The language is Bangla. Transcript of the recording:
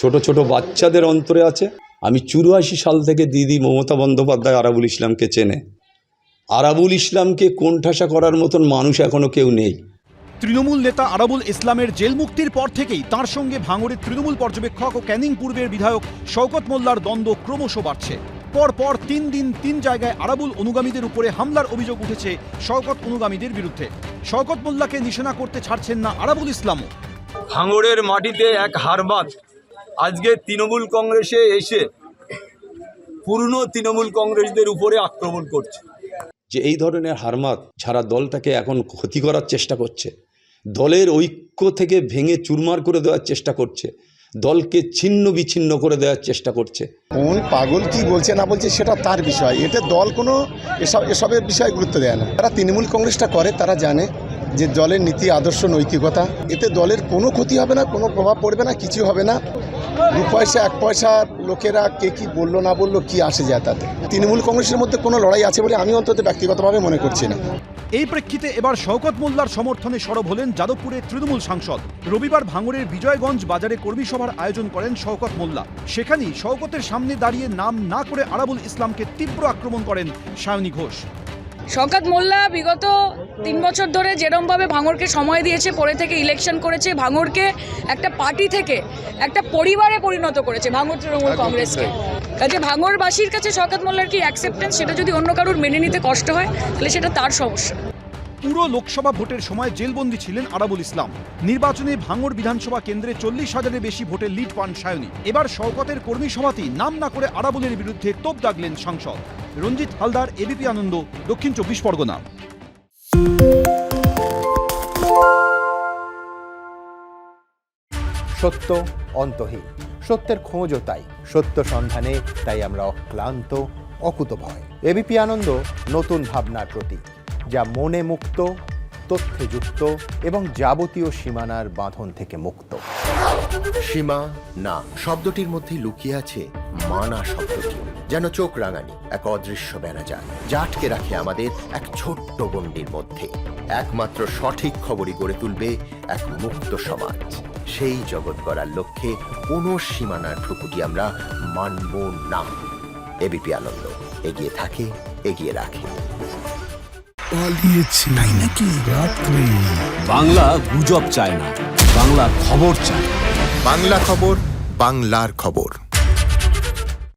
ছোট ছোট বাচ্চাদের অন্তরে আছে। আমি চুরাশি সাল থেকে দিদি মমতা বন্দ্যোপাধ্যায় আরাবুল ইসলামকে চেনে। আরাবুল ইসলামকে কোণঠাসা করার মতন মানুষ এখনও কেউ নেই। তৃণমূল নেতা আরাবুল ইসলামের জেল মুক্তির পর থেকেই তার সঙ্গে ভাঙড়ের তৃণমূল পর্যবেক্ষক ও ক্যানিং পূর্বের বিধায়ক শওকত মোল্লার দ্বন্দ্ব ক্রমশ বাড়ছে। পর পর তিন দিন তিন জায়গায় আরাবুল অনুগামীদের উপরে হামলার অভিযোগ উঠেছে শওকত অনুগামীদের বিরুদ্ধে। শওকত মোল্লাকে নিশানা করতে ছাড়ছেন না আরাবুল ইসলামও। ভাঙড়ের মাটিতে এক হারবাদ আজকে তৃণমূল কংগ্রেসে এসে পুরনো তৃণমূল কংগ্রেসদের উপরে আক্রমণ করছে। যে এই ধরনের হারমাত ছাড়া দলটাকে এখন ক্ষতি করার চেষ্টা করছে দলের ঐক্য থেকে ভেঙে চুরমার করে দেওয়ার চেষ্টা করছে দলকে ছিন্ন বিচ্ছিন্ন করে দেওয়ার চেষ্টা করছে। কোন পাগল কি বলছে না বলছে সেটা তার বিষয়। এতে দল কোনো এসব এসবের বিষয়ে গুরুত্ব দেয় না। যারা তৃণমূল কংগ্রেসটা করে তারা জানে যে দলের নীতি আদর্শ নৈতিকতা এতে দলের কোনো ক্ষতি হবে না কোনো প্রভাব পড়বে না কিছু হবে না। দু পয়সা, এক পয়সা লোকেরা কে কি বলল, না বলল, কি আসে যায় তাতে। তৃণমূল কংগ্রেসের মধ্যে কোনো লড়াই আছে বলে আমি অন্তত ব্যক্তিগতভাবে মনে করছি না। এই প্রেক্ষিতে এবার শওকত মোল্লার সমর্থনে সরব হলেন যাদবপুরের তৃণমূল সাংসদ। রবিবার ভাঙড়ের বিজয়গঞ্জ বাজারে কর্মী সভার আয়োজন করেন শওকত মোল্লা। সেখানেই শওকতের সামনে দাঁড়িয়ে নাম না করে আরাবুল ইসলামকে তীব্র আক্রমণ করেন সায়নী ঘোষ। শওকত মোল্লা বিগত তিন বছর ধরে যেরমভাবে ভাঙরকে সময় দিয়েছে পরে থেকে ইলেকশন করেছে ভাঙরকে একটা পার্টি থেকে একটা পরিবারে পরিণত করেছে ভাঙড় তৃণমূল কংগ্রেসকে। কাজে ভাঙড়বাসীর কাছে শওকত মোল্লার কি অ্যাকসেপ্টেন্স সেটা যদি অন্য কারোর মেনে নিতে কষ্ট হয় তাহলে সেটা তার সমস্যা। পুরো লোকসভা ভোটের সময় জেলবন্দি ছিলেন আরাবুল ইসলাম। নির্বাচনে ভাঙড় বিধানসভা কেন্দ্রে চল্লিশ হাজারের বেশি ভোটের লিড পান সায়নী। এবার শওকতের কর্মী সভাতেই নাম না করে আরাবুলের বিরুদ্ধে তোপ দাগলেন সাংসদ। রঞ্জিত হালদার এবিপি আনন্দ দক্ষিণ চব্বিশ পরগনা। সত্য অন্তহীন সত্যের খোঁজও তাই সত্য সন্ধানে তাই আমরা অক্লান্ত অকুতভয় এবিপি আনন্দ নতুন ভাবনার প্রতীক যা মনে মুক্ত তথ্যে যুক্ত এবং যাবতীয় সীমানার বাঁধন থেকে মুক্ত। সীমা না শব্দটির মধ্যে লুকিয়ে আছে মানা শব্দটি যেন চোখ রাঙানি এক অদৃশ্য বেড়াজাল যা আটকে রাখে আমাদের এক ছোট্ট গণ্ডির মধ্যে। একমাত্র সঠিক খবরই গড়ে তুলবে এক মুক্ত সমাজ। সেই জগৎ গড়ার লক্ষ্যে কোনো সীমানার ঠুকুটি আমরা মানব না। এবিপি আনন্দ এগিয়ে থাকে এগিয়ে রাখে। পালিয়েছে তাই নাকি রাত্রে? বাংলা গুজব চায় না বাংলা খবর চায় বাংলা খবর বাংলার খবর।